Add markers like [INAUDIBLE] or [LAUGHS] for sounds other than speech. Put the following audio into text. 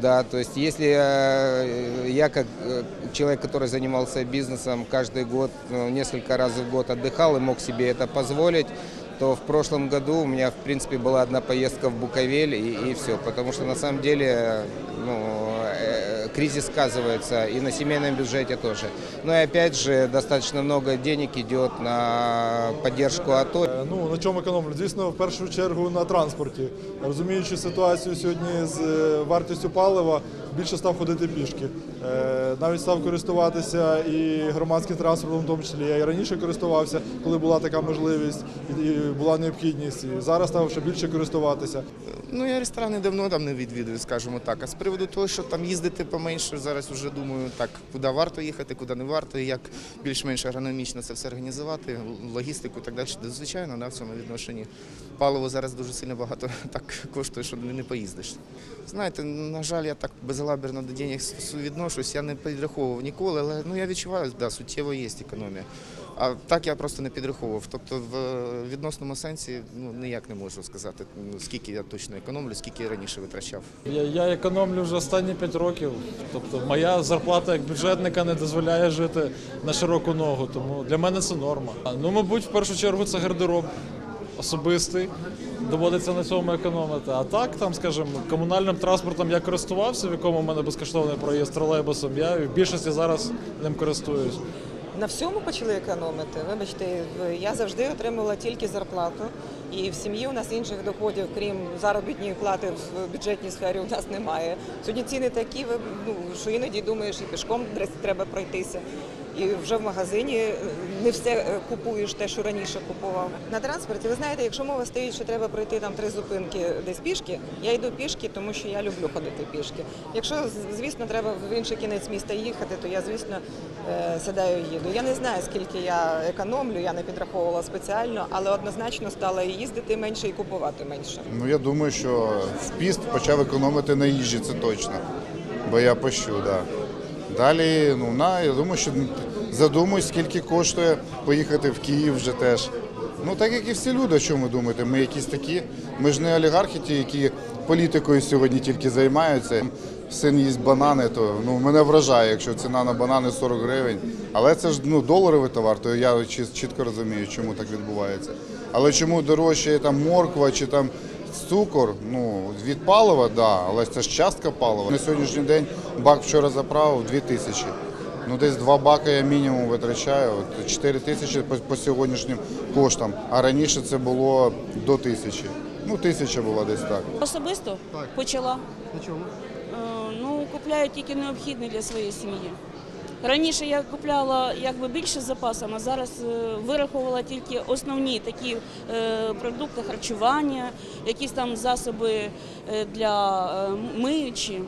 Да, то есть если э, я как э, человек, который занимался бизнесом, каждый год, ну, несколько раз в год отдыхал и мог себе это позволить, то в прошлом году у меня, в принципе, была одна поездка в Буковель и, все. Потому что на самом деле ну, э, кризис сказывается и на семейном бюджете тоже. Ну и опять же, достаточно много денег идет на поддержку АТО. Е, Ну на чому економлю? Звісно, в першу чергу на транспорті. Розуміючи ситуацію сьогодні з е, вартістю палива, більше став ходити пішки. Е, Навіть став користуватися і громадським транспортом, в тому числі я і раніше користувався, коли була така можливість і була необхідність. І зараз став ще більше користуватися. Ну, я ресторани давно там не відвідую, скажімо так. А з приводу того, що там їздити поменше, зараз вже думаю, так, куди варто їхати, куди не варто, і як більш-менш агрономічно це все організувати, логістику і так далі. Звичайно, да, в цьому відношенні. Паливо зараз дуже сильно багато [LAUGHS] так коштує, що не поїздиш. Знаєте, на жаль, я так безалаберно до денег відношусь, я не підраховував ніколи, але ну, я відчуваю, да, суттєво є економія. А так я просто не підраховував. Тобто в відносному сенсі ну, ніяк не можу сказати, скільки я точно економлю, скільки я раніше витрачав. Я, я економлю вже останні 5 років. Тобто моя зарплата як бюджетника не дозволяє жити на широку ногу, тому для мене це норма. Ну, мабуть, в першу чергу це гардероб особистий. Доводиться на цьому економити. А так, там, скажімо, комунальним транспортом я користувався, в якому в мене безкоштовний проїзд тролейбусом. Я в більшості зараз ним користуюсь. На всьому почали економити. Вибачте, я завжди отримувала тільки зарплату, і в сім'ї у нас інших доходів, крім заробітної плати в бюджетній сфері, у нас немає. Сьогодні ціни такі, ну, що іноді думаєш, і пішком треба пройтися. І вже в магазині е, не все е, купуєш те, що раніше купував. На транспорті, ви знаєте, якщо мова стоїть, що треба пройти там три зупинки десь пішки, я йду пішки, тому що я люблю ходити пішки. Якщо звісно треба в інший кінець міста їхати, то я звісно е, сідаю і їду. Я не знаю, скільки я економлю, я не підраховувала спеціально, але однозначно стала і їздити менше і купувати менше. Ну я думаю, що в піст почав економити на їжі, це точно. Бо я пощу, так. Да. Далі, ну на, я думаю, що задумуюсь, скільки коштує поїхати в Київ вже теж. Ну так як і всі люди, що ви думаєте, ми якісь такі, ми ж не олігархи, ті, які політикою сьогодні тільки займаються. Син їсть банани, то ну мене вражає, якщо ціна на банани 40 гривень. Але це ж ну доларовий товар, то я чітко розумію, чому так відбувається. Але чому дорожче там морква чи там цукор? Ну від палива, да, але це ж частка палива. На сьогоднішній день бак вчора заправив 2 тисячі. Ну десь два баки я мінімум витрачаю. От 4 тисячі по, по сьогоднішнім коштам. А раніше це було до тисячі. Ну тисяча була десь так. Особисто почала. На чому? Ну, купляю тільки необхідне для своєї сім'ї. Раніше я купляла якби більше з запасом, а зараз е, вираховувала тільки основні такі е, продукти харчування, якісь там засоби е, для миючі.